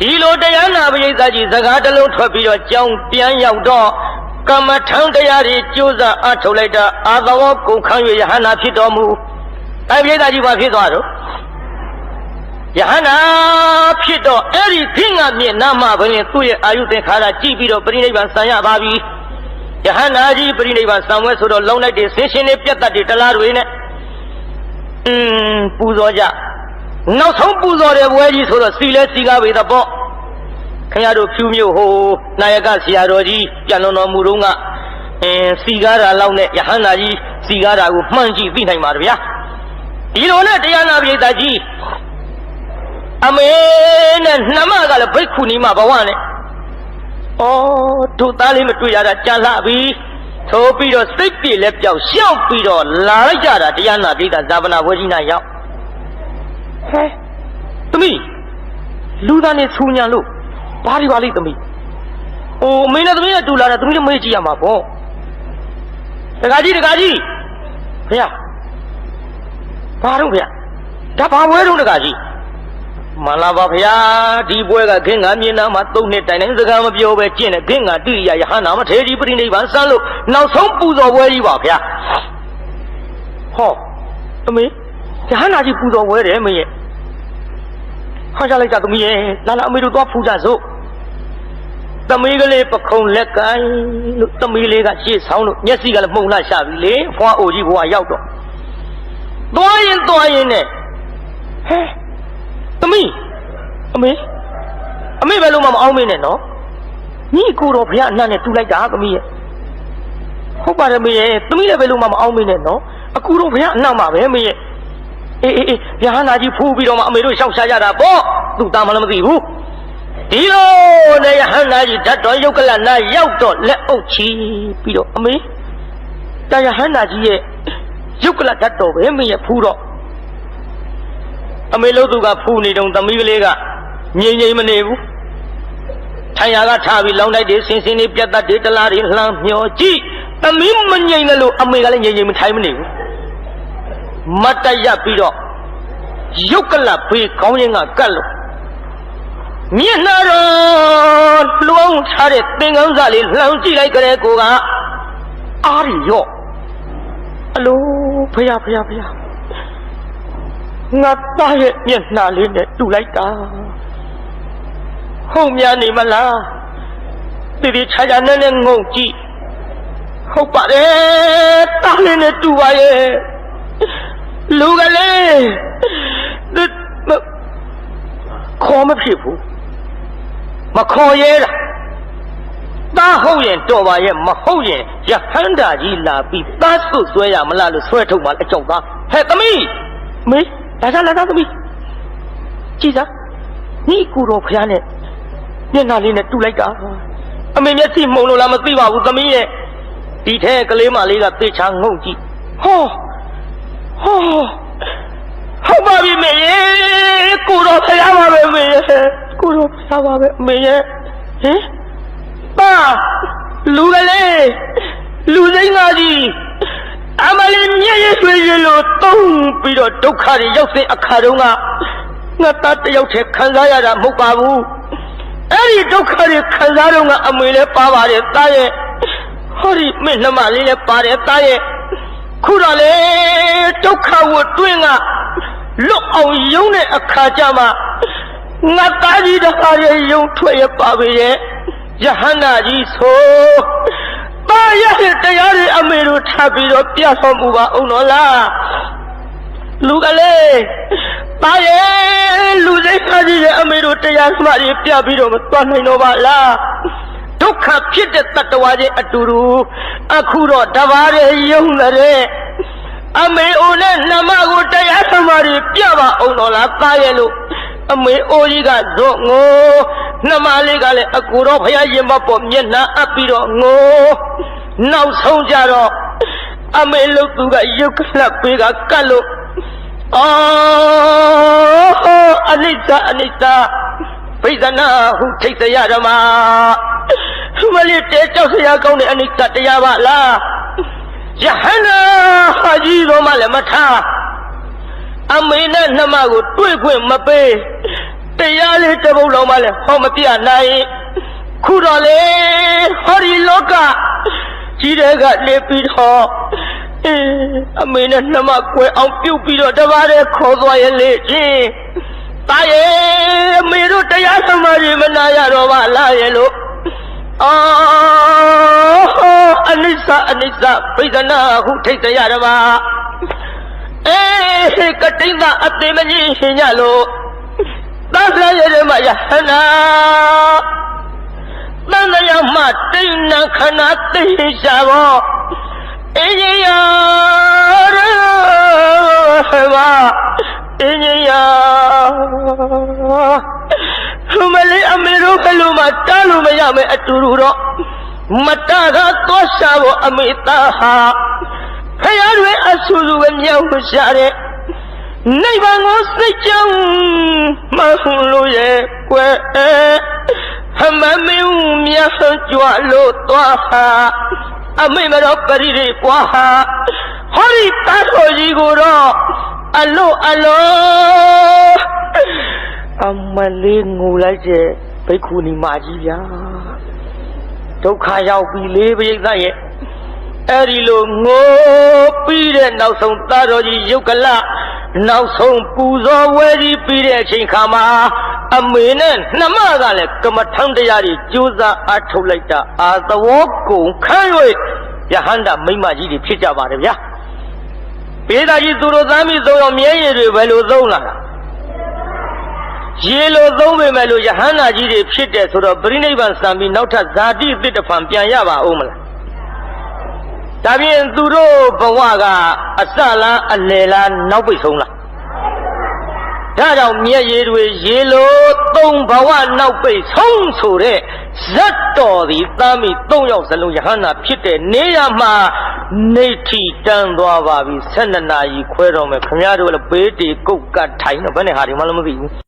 ဒီလိုတရားနာပရိသတ်ကြီးစကားတစ်လုံးထွက်ပြီးတော့ကြောင်းပြန်ရောက်တော့ကမ္မထံတရားတွေကြိုးစားအထုတ်လိုက်တာအာသဝကုန်ခန်း၍ယဟန္တာဖြစ်တော်မူအဲပရိသတ်ကြီးဘာဖြစ်သွားတော့ယဟန္တာဖြစ်တော့အဲ့ဒီခင်းကမြင့်နာမဘယ်ရင်သူ့ရဲ့အာယုသင်္ခါရကြည့်ပြီးတော့ပြိဋိဘံဆံရပါပြီယဟန္တာကြီးပြိဋိဘံဆံဝဲဆိုတော့လုံလိုက်တဲ့ဆင်းရှင်တွေပြတ်တတ်တွေတလားတွေနဲ့อืมပူဇော်ကြ နောက်ဆုံးပူဇော်တဲ့ဘွဲကြီးဆိုတော့စီလဲစီကားပေတော့ပေါ့ခင်ဗျားတို့ဖြူမျိုးဟိုနာယကဆရာတော်ကြီးပြန်လွန်တော်မူတော့ကအင်းစီကားတာလောက်နဲ့ယဟန္တာကြီးစီကားတာကိုမှန်ကြည့်သိနိုင်ပါဗျာဒီလိုနဲ့တရားနာပိဋကကြီးအမေနဲ့နှမကလည်းဘိက္ခုနီမဘဝနဲ့ဩတို့သားလေးမတွေ့ရတာကြာလှပြီထိုးပြီးတော့စိတ်ပြေလက်ပြောက်ရှောက်ပြီးတော့လာလိုက်ကြတာတရားနာပိဋကဇာပနာဝဲကြီးနာရောက် ဟဲသမီးလူသားနဲ့ဆူညာလို့ဘာဒီပါလိသမီးအိုမင်းနဲ့သမီးနဲ့တူလာတယ်သမီးလည်းမေးကြည့်ရမှာပေါ့တကာကြီးတကာကြီးဖေဘာတော့ဖေဒါဘာဝဲတော့တကာကြီးမလာပါဗျာဒီပွဲကခင်းငါမြင်နာမှာသုံးနှစ်တိုင်တိုင်းစကားမပြောပဲကျင့်တဲ့ခင်းငါတိရိယယဟနာမထေရီပြိဋိဘံစမ်းလို့နောက်ဆုံးပူဇော်ပွဲကြီးပါဗျာဟောအမေယဟနာကြီးပူဇော်ပွဲတယ်မင်းရဲ့ ဟောကြလိုက်ကြသမီးရဲ့လာလာအမေတို့သွားဖူးကြစို့သမီးကလေးပခုံးလက်ကိုင်းလို့သမီးလေးကရှေ့ဆောင်လို့မျက်စိကလည်းမှုန်လာရှာပြီလေဖွာအိုကြီးဘွားရောက်တော့သွားရင်သွားရင်နဲ့ဟဲသမီးအမေအမေဘယ်လိုမှမအောင်မင်းနဲ့နော်ညီကိုတော်ဘုရားအနတ်နဲ့တူလိုက်တာသမီးရဲ့ဟုတ်ပါတယ်မေရဲ့သမီးလည်းဘယ်လိုမှမအောင်မင်းနဲ့နော်အကူတော်ဘုရားအနတ်မှာပဲမေရဲ့ အေးအေးအေးဗျာဟာနာကြီးဖူးပြီးတော့မှအမေတို့ရှောက်ရှားကြတာပေါ့သူ့သားမလည်းမသိဘူးဒီလိုနဲ့ယဟန္တာကြီးဓာတ်တော်ယုတ်ကလနာရောက်တော့လက်အုပ်ချီပြီးတော့အမေတာယဟန္တာကြီးရဲ့ယုတ်ကလဓာတ်တော်ပဲမေရဲ့ဖူးတော့အမေလို့သူကဖူးနေတုံသမီးကလေးကငြိမ်ငြိမ်မနေဘူးထိုင်ရာကထားပြီးလောင်းတိုက်တွေဆင်းဆင်းလေးပြတ်တတ်တွေတလားတွေလှမ်းမျောကြည့်သမီးမငြိမ်တယ်လို့အမေကလည်းငြိမ်ငြိမ်မထိုင်မနေဘူး မတ်တရပြီးတော့ရုပ်ကလဖေးခေါင်းရင်းကကတ်လို့မျက်နှာတော်လွှမ်းထားတဲ့သင်္ကန်းစာလေးလှမ်းကြည့်လိုက်ကြတဲ့ကိုကအားရရော့အလိုဖယားဖယားဖယားငါသားရဲ့မျက်နှာလေးနဲ့တူလိုက်တာဟုတ်များနေမလားတိတိချာချာနဲ့နဲ့ငုံကြည့်ဟုတ်ပါတယ်သားလေးနဲ့တူပါရဲ့ လူကလေးဒီမခေါ်မဖြစ်ဘူးမခေါ်ရဲတာတားဟုတ်ရင်တော်ပါရဲ့မဟုတ်ရင်ရဟန္တာကြီးလာပြီးသားဆွဆွဲရမလားလို့ဆွဲထုတ်မှအကြောက်သားဟဲ့သမီးမေးလာကြလာကြသမီးကြည်စားညီကူတော်ဖျားနဲ့မျက်နှာလေးနဲ့တူလိုက်တာအမေမျက်စိမှုံလို့လားမသိပါဘူးသမီးရဲ့ဒီထဲကလေးမလေးကသေချာငုံကြည့်ဟော ဟောဟုတ်ပါပြီမေရဲ့ကိုတော်ဖျားပါပဲမေရဲ့ကိုတော်ဖျားပါပဲမေရဲ့ဟင်ပါလူကလေးလူစိမ်းသားကြီးအမလေးမြည့်ရရွှေရလို့တုံးပြီးတော့ဒုက္ခတွေရောက်စဉ်အခါတုန်းကငါသားတယောက်တည်းခံစားရတာမဟုတ်ပါဘူးအဲ့ဒီဒုက္ခတွေခံစားတော့ကအမေလည်းပါပါတယ်သားရဲ့ဟောဒီမင်းနှမလေးလည်းပါတယ်သားရဲ့ခုတော့လေ ဒုက္ခကိုတွင်းကလွတ်အောင်ယုံတဲ့အခါကျမှငါသားကြီးတခါရဲ့ယုံထွက်ရပါပဲရဲ့ယဟန္တာကြီးဆိုပါရတဲ့တရားတွေအမေတို့ထပ်ပြီးတော့ပြတ်ဆုံးမှုပါအောင်တော့လားလူကလေးပါရဲ့လူစိတ်ခါကြီးရဲ့အမေတို့တရားစမတွေပြတ်ပြီးတော့မသွားနိုင်တော့ပါလားဒုက္ခဖြစ်တဲ့တတ္တဝါချင်းအတူတူအခုတော့တဘာတွေယုံတဲ့ အမေအိုနဲ့နှမကိုတရားစမတွေပြပါအောင်တော့လားသားရဲ့လို့အမေအိုကြီးကဇော့ငိုနှမလေးကလည်းအကူတော်ဖယားရင်မပေါ်မျက်နှာအပ်ပြီးတော့ငိုနောက်ဆုံးကြတော့အမေလို့သူကရုပ်ကလပ်ပေးကကတ်လို့အော်အနိစ္စအနိစ္စဘိဇနာဟုထိတ်ရဓမ္မမလေးတဲကြောက်စရာကောင်းတဲ့အနိစ္စတရားပါလား ယဟန္တာဟာကြီးတော်မှလည်းမထားအမေနဲ့နှမကိုတွေ့ခွင့်မပေးတရားလေးတစ်ပုဒ်လုံးမှလည်းဟောမပြနိုင်ခုတော့လေဟောဒီလောကကြီးတဲ့ကလေပြီးတော့အေးအမေနဲ့နှမကွယ်အောင်ပြုတ်ပြီးတော့တပါးတည်းခေါ်သွားရဲ့လေချင်းတာရဲ့အမေတို့တရားသမားတွေမနာရတော့ပါလားရဲ့လို့ အော်အနိစ္စအနိစ္စပိဒနာဟုထိတ်ကြရပါအေးကတိန်သာအသေးမကြီးရှင်ကြလို့သတ်ရရဲ့မှာယဟနာတန်တရာမှတိဏ္ဏခဏသိရှာဘောအင်းကြီးရရဘာအင်းကြီးရ မလေးအမေတို့ဘယ်လိုမှတားလို့မရမယ်အတူတူတော့မတားကသွားရှာဖို့အမေသားဟာဖယားတွေအဆူဆူကမြောက်ရှာတဲ့နိဗ္ဗာန်ကိုစိတ်ကြောင်းမဟုတ်လို့ရဲ့ကွယ်ဟမမင်းမြတ်ကြွလို့သွားဟာအမေမတော်ပရိရိပွားဟာဟောဒီတတ်တော်ကြီးကိုတော့အလို့အလို့ အမလေးငူလိုက်တဲ့ဘိက္ခုနီမကြီးဗျာဒုက္ခရောက်ပြီလေပိဋကရဲ့အဲ့ဒီလိုငိုပြီးတဲ့နောက်ဆုံးသာတော်ကြီးယုတ်ကလနောက်ဆုံးပူဇော်ဝဲကြီးပြီးတဲ့အချိန်ခါမှာအမေနဲ့နှမကလည်းကမ္မထံတရားကြီးကြိုးစားအထုတ်လိုက်တာအာသဝကုံခန့်၍ယဟန္တာမိမကြီးတွေဖြစ်ကြပါတယ်ဗျာပေသာကြီးသူတို့သားမိသုံးအောင်မြဲရည်တွေဘယ်လိုသုံးလာတာ ရေလိုသုံးပေမဲ့လို့ယဟန္တာကြီးတွေဖြစ်တယ်ဆိုတော့ပြိဋိဘံစံပြီးနောက်ထပ်ဇာတိအစ်တဖန်ပြန်ရပါဦးမလားဒါပြင်သူတို့ဘဝကအစလားအလယ်လားနောက်ပိတ်ဆုံးလားဒါကြောင့်မြက်ရည်တွေရေလိုသုံးဘဝနောက်ပိတ်ဆုံးဆိုတဲ့ဇတ်တော်သည်သားမိ၃ယောက်စလုံးယဟန္တာဖြစ်တဲ့နေရမှာနေထီတန်းသွားပါပြီ၁၂နာရီခွဲတော့မယ်ခမရတို့လည်းဘေးတီကုတ်ကတ်ထိုင်တော့ဘယ်နဲ့ဟာဒီမှလည်းမသိဘူး